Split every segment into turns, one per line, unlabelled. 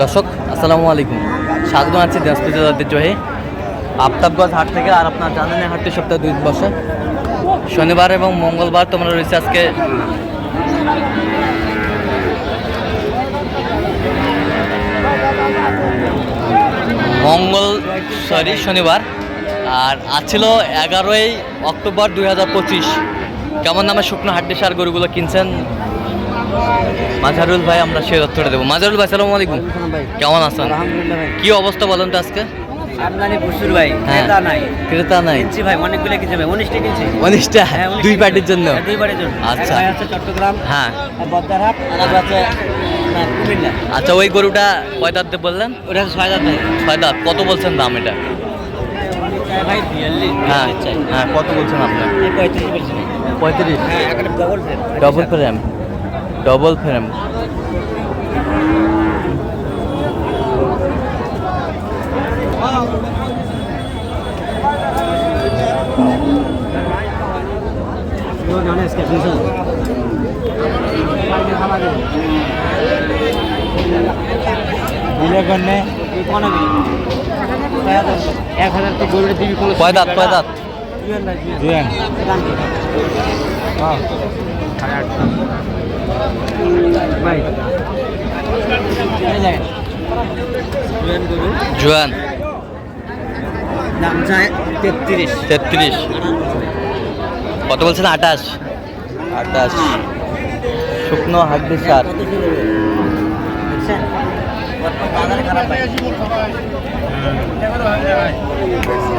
দর্শক, আসসালামু আলাইকুম। স্বাগত আছি দিনাজপুর জেলার আফতাবগঞ্জ হাট থেকে আর আপনার জানেন হাটটি সপ্তাহে দুই বসে। শনিবার এবং মঙ্গলবার তোমরা রয়েছে আজকে। মঙ্গল, সরি, শনিবার। আর আজ ছিল এগারোই অক্টোবর দুই হাজার পঁচিশ। কেমন নামে শুকনো হাড্ডি সার গরুগুলো কিনছেন? মাজারুল ভাই আমরা সে তথ্যটা দেবো। মাজারুল ভাই সালাম আলাইকুম। কেমন আছেন? কি অবস্থা বলেন তো আজকে?
আমদানি প্রচুর ভাই
হ্যাঁ।
ক্রেতা নাই।
ক্রেতা নাই।
কিনছি ভাই অনেকগুলো কিনছি ভাই উনিশটা কিনছি।
উনিশটা?
হ্যাঁ,
দুই পার্টির জন্য?
হ্যাঁ, দুই বাড়ির জন্য।
আচ্ছা।
আছে চট্টগ্রাম
হ্যাঁ।
বদ্দারহাট আর আছে
আচ্ছা ওই গরুটা কয় দাঁত বললেন?
ওটা হচ্ছে ছয় হাজার ভাই।
ছয় দাঁত। কত বলছেন দাম এটা? হ্যাঁ হ্যাঁ কত বলছেন আপনার
পঁয়ত্রিশ।
পঁয়ত্রিশ?
ডবল ফ্রেম
ডবল ফ্রেম
এক হাজার তো গরুটা দিবি
কয় দাঁত কয় দাঁত
জুয়ান ভাই জুয়ান গরু
জোয়ান।
দাম চায় তেত্রিশ।
তেত্রিশ। কত বলছেন? আঠাশ। আঠাশ। শুকনো হাড্ডি সার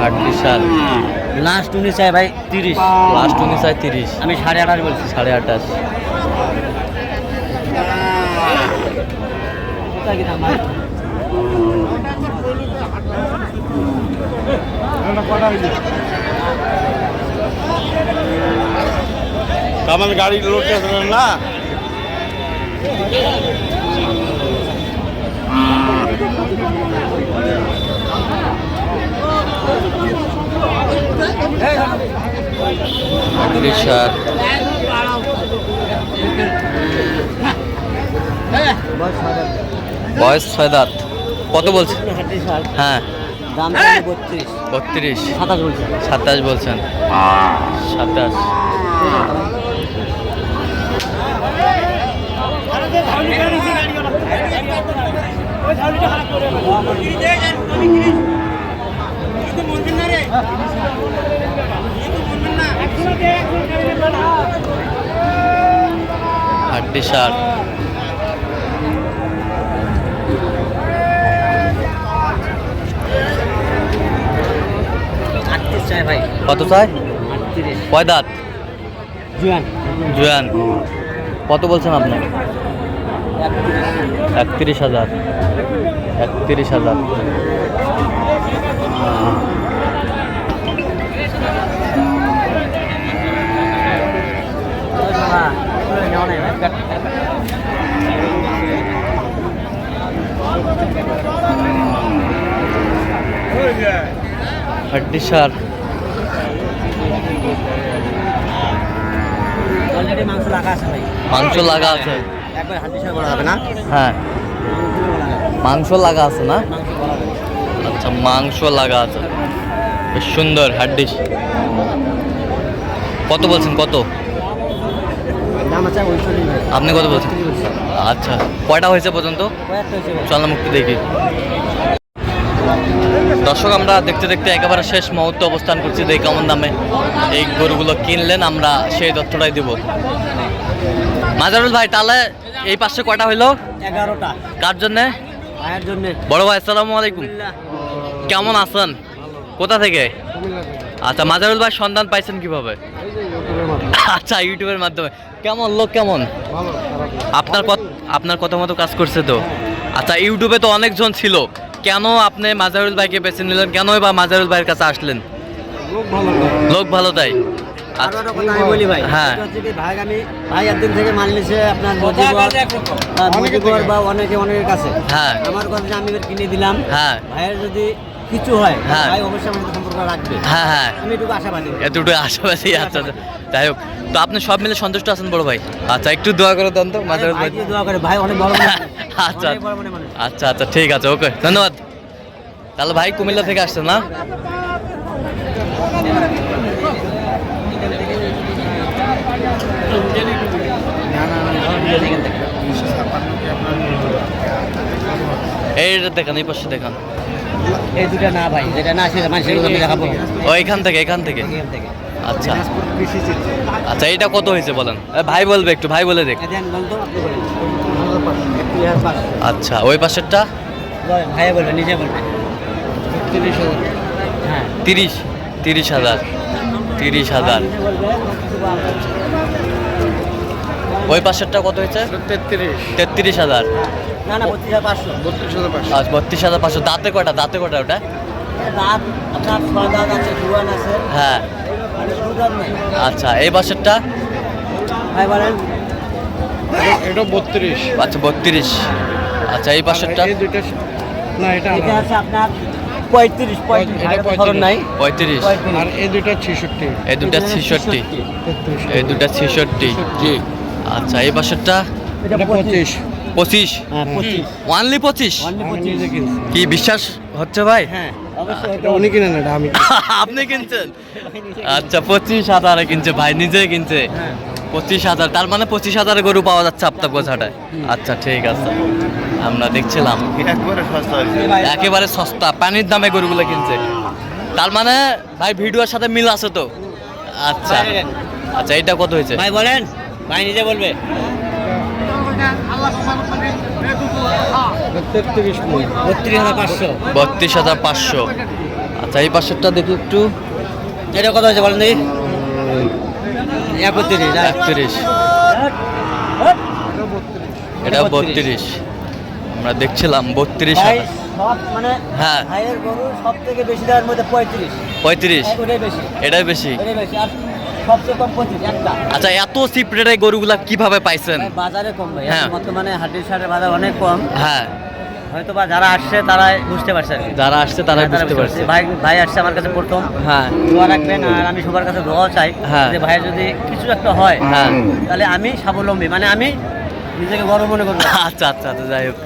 হাড্ডি সার
লাস্ট উনি চাই ভাই তিরিশ।
লাস্ট উনিশ হয় তিরিশ।
আমি সাড়ে আঠাশ বলছি।
সাড়ে আঠাশ।
কোথায় কি দাম
গাড়ি লোড না?
সার বয়স ছয় দাঁত। কত বলছেন? হ্যাঁ।
দাম বত্রিশ।
বত্রিশ।
সাতাশ বলছি
সাতাশ বলছেন। সাতাশ। হাড্ডি সার
আটত্রিশ চাই ভাই
কত চাই?
আটত্রিশ।
কয় দাঁত?
জুয়ান।
জুয়ান। কত বলছেন আপনি? একত্রিশ। হাজার। একত্রিশ হাজার। সার
অলরেডি মাংস লাগা আছে ভাই।
মাংস লাগা আছে।
একবার হাত বিষয় করা হবে না?
হ্যাঁ। মাংস লাগা আছে না? আচ্ছা মাংস লাগা আছে। বেশ সুন্দর হাড্ডিস কত বলছেন কত? আপনি কত বলছেন? আচ্ছা কয়টা হয়েছে পর্যন্ত? চল মুক্তি দেখি। দর্শক আমরা দেখতে দেখতে একেবারে শেষ মুহূর্তে অবস্থান করছি দেখি কেমন দামে। এই গরুগুলো কিনলেন আমরা সেই তথ্যটাই দিব। মাজারুল ভাই তাহলে এই পাশে কয়টা হইল?
এগারোটা।
কার জন্যে? বড় ভাই আসসালামু আলাইকুম। কেমন আছেন? কোথা থেকে? আচ্ছা মাজারুল ভাই সন্ধান পাইছেন কীভাবে? আচ্ছা ইউটিউবের মাধ্যমে। কেমন লোক কেমন? আপনার আপনার কথা মতো কাজ করছে তো? আচ্ছা ইউটিউবে তো অনেকজন ছিল। কেন আপনি মাজারুল ভাইকে বেছে নিলেন? কেন বা মাজারুল ভাইয়ের কাছে আসলেন? লোক ভালো তাই।
আরও
আচ্ছা। হ্যাঁ।
সেটা হচ্ছে কি ভাই আমি ভাই একদিন থেকে মাল নিছে আপনার মজিবর বা অনেকে অনেকের কাছে।
হ্যাঁ।
আমার কথা আমি কিনে দিলাম
হ্যাঁ।
ভাইয়ের যদি কিছু হয়
হ্যাঁ।
ভাই অবশ্যই আমাদের সম্পর্ক রাখবে।
হ্যাঁ হ্যাঁ।
আমি এটুকু আশাবাদী।
এতটুকু আশেপাশেই আচ্ছা। আচ্ছা যাই হোক তো আপনি সব মিলে সন্তুষ্ট আছেন বড় ভাই? আচ্ছা একটু দোয়া করে দেন তো মাঝে
ভাই দোয়া করে। ভাই অনেক বড়
আচ্ছা। আচ্ছা আচ্ছা ঠিক আছে ওকে ধন্যবাদ। তাহলে ভাই কুমিল্লা থেকে আসছেন না? এইটা দেখান এই পাশে দেখান।
এই দুটা না ভাই যেটা না সেটা মানুষের আমি দেখাবো।
ও এখান থেকে এখান থেকে? আচ্ছা। আচ্ছা এটা কত হয়েছে বলেন? ভাই বলবে একটু ভাই বলে দেখ। আচ্ছা ওই পাশেরটা?
বলেন, ভাইয়া বলবেন নিজে বলবেন হ্যাঁ
তিরিশ তিরিশ হাজার তিরিশ হাজার। ওই পাশেরটা কত হয়েছে?
তেত্রিশ।
হাজার।
না না বত্রিশ হাজার পাঁচশো।
বত্রিশ হাজার পাঁচশো।
আচ্ছা বত্রিশ হাজার পাঁচশো। দাঁতে কটা দাঁতে কটা ওটা? হ্যাঁ।
মানে
আচ্ছা এই পাশেরটা?
ভাই
এটা বত্রিশ।
আচ্ছা বত্রিশ। আচ্ছা এই পাশেরটা?
এই না এটা
এটা আছে আপনার পঁয়ত্রিশ পঁয়ত্রিশ
এটা
এটা তো
35
খরচ নাই।
পঁয়ত্রিশ।
আর এই দুইটা ছেষট্টি।
এই দুটা ছেষট্টি। এই দুটা ছেষট্টি।
জি
আচ্ছা এই পাশেরটা
এটা পঁচিশ।
পঁচিশ।
পঁচিশ?
হ্যাঁ
ওয়ানলি পঁচিশ?
কিনছি
কি বিশ্বাস হচ্ছে ভাই?
হ্যাঁ অবশ্যই
এটা উনি কিনেন এটা আমি
আপনি কিনছেন? আচ্ছা পঁচিশ হাজারে কিনছে ভাই নিজে কিনছে।
হ্যাঁ।
পঁচিশ হাজার তার মানে পঁচিশ হাজারে গরু পাওয়া যাচ্ছে আপনার গোছাটায়। আচ্ছা ঠিক আছে। আমরা দেখছিলাম।
একবারে সস্তা হয়েছে।
একেবারে সস্তা পানির দামে গরুগুলো কিনছে। তার মানে ভাই ভিডিওর সাথে মিল আছে তো? আচ্ছা। আচ্ছা এটা কত হয়েছে?
ভাই বলেন। ভাই নিজে বলবে। বত্রিশ হাজার পাঁচশো।
বত্রিশ হাজার পাঁচশো। আচ্ছা এই পাশেরটা দেখি একটু।
এটা কত হয়েছে বলেন দেখি। একত্রিশ
একত্রিশ। এটা বত্রিশ। আমরা দেখছিলাম বত্রিশ
ভাই মানে
হ্যাঁ।
ভাইয়ের গরু সব থেকে বেশি দেওয়ার মধ্যে পঁয়ত্রিশ।
পঁয়ত্রিশ?
বেশি।
এটাই বেশি?
আর সবচেয়ে কম পঁচিশ একটা।
আচ্ছা এত চিপ রেটে গরুগুলা কীভাবে পাইছেন?
বাজারে কম ভাই।
হ্যাঁ।
এখন বর্তমানে হাটের সারের বাজার অনেক কম।
হ্যাঁ।
হয়তো বা যারা আসছে তারাই বুঝতে পারছে
যারা আসছে তারাই
হ্যাঁ, তারা
বুঝতে পারছে।
ভাই ভাই আসছে আমার কাছে প্রথম।
হ্যাঁ।
দোয়া রাখবেন আর আমি সবার কাছে দোয়াও চাই
হ্যাঁ।
যে ভাইয়ের যদি কিছু একটা হয়
হ্যাঁ।
তাহলে আমি স্বাবলম্বী। মানে আমি নিজেকে গর্ব মনে করব।
আচ্ছা আচ্ছা আচ্ছা যাই হোক।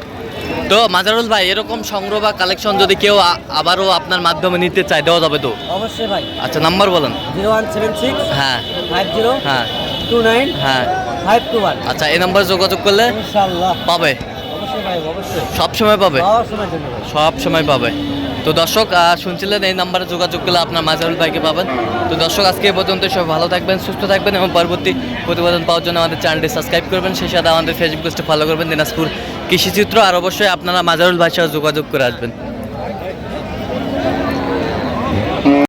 তো মাজারুল ভাই এরকম সংগ্রহ বা কালেকশন যদি কেউ আবারও আপনার মাধ্যমে নিতে চায় দেওয়া যাবে তো?
অবশ্যই ভাই।
আচ্ছা নাম্বার বলেন।
জিরো ওয়ান সেভেন সিক্স
হ্যাঁ।
ফাইভ জিরো
হ্যাঁ।
টু নাইন
হ্যাঁ।
Five two one.
আচ্ছা এই নাম্বারে যোগাযোগ করলে পাবে। সব সময় পাবে?
সব সময়
পাবে। তো দর্শক শুনছিলেন এই নাম্বারে যোগাযোগ করলে আপনার মাজারুল ভাইকে পাবেন। তো দর্শক আজকে এ পর্যন্ত সব ভালো থাকবেন সুস্থ থাকবেন এবং পরবর্তী প্রতিবেদন পাওয়ার জন্য আমাদের চ্যানেলটি সাবস্ক্রাইব করবেন। সেই সাথে আমাদের ফেসবুক পেজটি ফলো করবেন দিনাজপুর কৃষিচিত্র আর অবশ্যই আপনারা মাজারুল ভাষায় যোগাযোগ করে আসবেন।